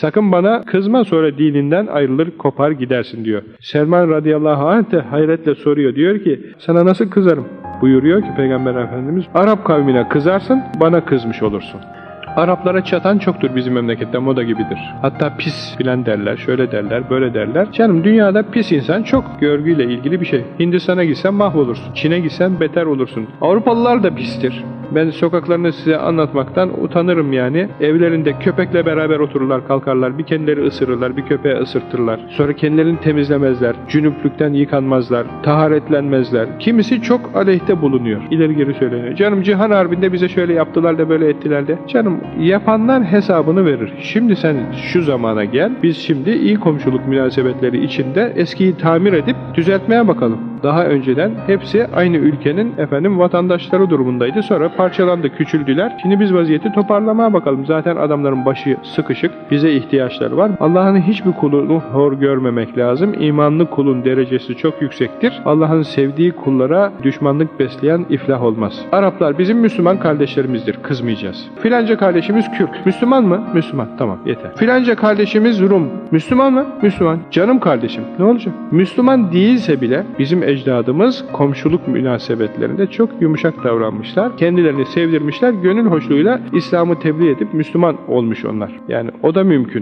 Sakın bana kızma sonra dininden ayrılır kopar gidersin diyor. Selman radıyallahu anh de hayretle soruyor. Diyor ki sana nasıl kızarım? Buyuruyor ki Peygamber Efendimiz Arap kavmine kızarsın bana kızmış olursun. Araplara çatan çoktur bizim memlekette moda gibidir. Hatta pis filan derler, şöyle derler, böyle derler. Canım dünyada pis insan çok görgüyle ilgili bir şey. Hindistan'a gitsen mahvolursun. Çin'e gitsen beter olursun. Avrupalılar da pistir. Ben sokaklarını size anlatmaktan utanırım yani. Evlerinde köpekle beraber otururlar, kalkarlar. Bir kendileri ısırırlar, bir köpeği ısırtırlar. Sonra kendilerini temizlemezler. Cünüplükten yıkanmazlar. Taharetlenmezler. Kimisi çok aleyhte bulunuyor. İleri geri söyleniyor. Canım Cihan Harbi'nde bize şöyle yaptılar da böyle ettiler de. Canım yapanlar hesabını verir. Şimdi sen şu zamana gel. Biz şimdi iyi komşuluk münasebetleri içinde eskiyi tamir edip düzeltmeye bakalım. Daha önceden hepsi aynı ülkenin efendim vatandaşları durumundaydı. Sonra parçalandı, küçüldüler. Şimdi biz vaziyeti toparlamaya bakalım. Zaten adamların başı sıkışık. Bize ihtiyaçları var. Allah'ın hiçbir kulunu hor görmemek lazım. İmanlı kulun derecesi çok yüksektir. Allah'ın sevdiği kullara düşmanlık besleyen iflah olmaz. Araplar bizim Müslüman kardeşlerimizdir. Kızmayacağız. Filanca kardeşimiz Kürt. Müslüman mı? Müslüman. Tamam yeter. Filanca kardeşimiz Rum. Müslüman mı? Müslüman. Canım kardeşim. Ne olacak? Müslüman değilse bile bizim ecdadımız komşuluk münasebetlerinde çok yumuşak davranmışlar. Kendilerini sevdirmişler. Gönül hoşluğuyla İslam'ı tebliğ edip Müslüman olmuş onlar. Yani o da mümkün.